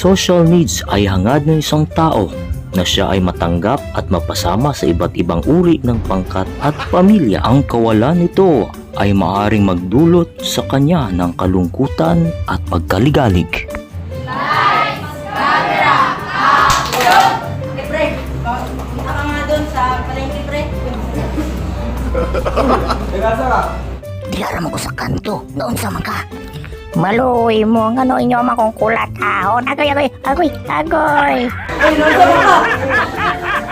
social needs ay hangad ng isang tao na siya ay matanggap at mapasama sa iba't ibang uri ng pangkat at pamilya. Ang kawalan nito ay maaring magdulot sa kanya ng kalungkutan at pagkaligalig. Eh. Dilara mo ko sa kanto. Noon sa mga. Maluoy mo ang ano inyo makong kulat ahon. Agoy, agoy, agoy, agoy. Uy, nasa mo ka?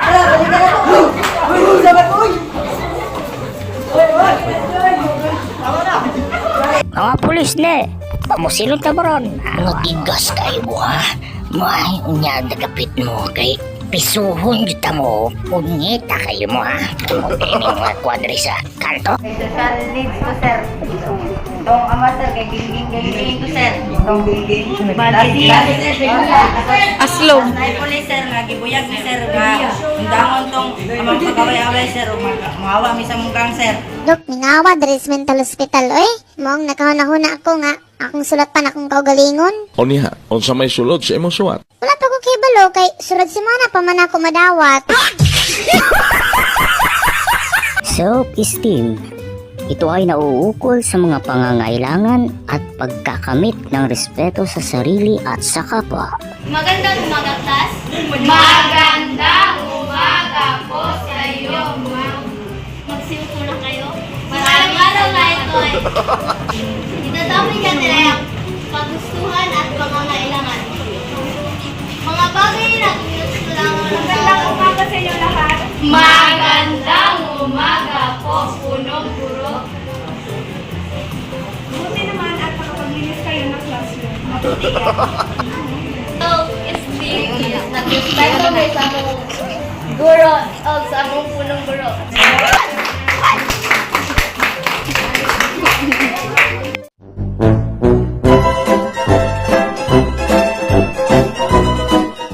Ala, balik ka na to. Uy, uy, sabat, uy. Uy, uy, na. Mga pulis ne. Pamusilong tabaron. Ang gigas kayo mo ha. May unya dagapit mo kay pisuhon kita mo. Punyeta kayo mo ha. Kayo mga kwadri sa kanto. Kay social needs ko, sir. Itong ama, sir, kay Gingging Gingging ko, sir. Itong Gingging. Aslog. Nay police, sir, nga gibuyag ni sir, undangon tong amang pagkaway-away, sir, maawa mi sa mungkang, sir. Dok, ningawa diri sa mental hospital, oy. Mong nakahuna-huna ako nga. Akong sulat pa na akong kaugalingon. O niha, unsa may sulod sa imong suwat? Wala ko kay balo, kay surad si mana pa man ako madawat. Self-esteem. Ito ay nauukol sa mga pangangailangan at pagkakamit ng respeto sa sarili at sa kapwa. Magandang umaga, class. Magandang umaga po sa iyo, ma'am. Magsimpo na kayo. Maraming araw na ito ay itadami niya nila ang kagustuhan at pangangailangan. Mga bagay na gusto lang Magandang umaga sa inyo lahat. Magandang umaga po, punong guro. Buti naman at nakapaglinis kayo ng classroom. Mabuti yan. So, esteem is nag-respeto kay sa among guro sa among punong guro.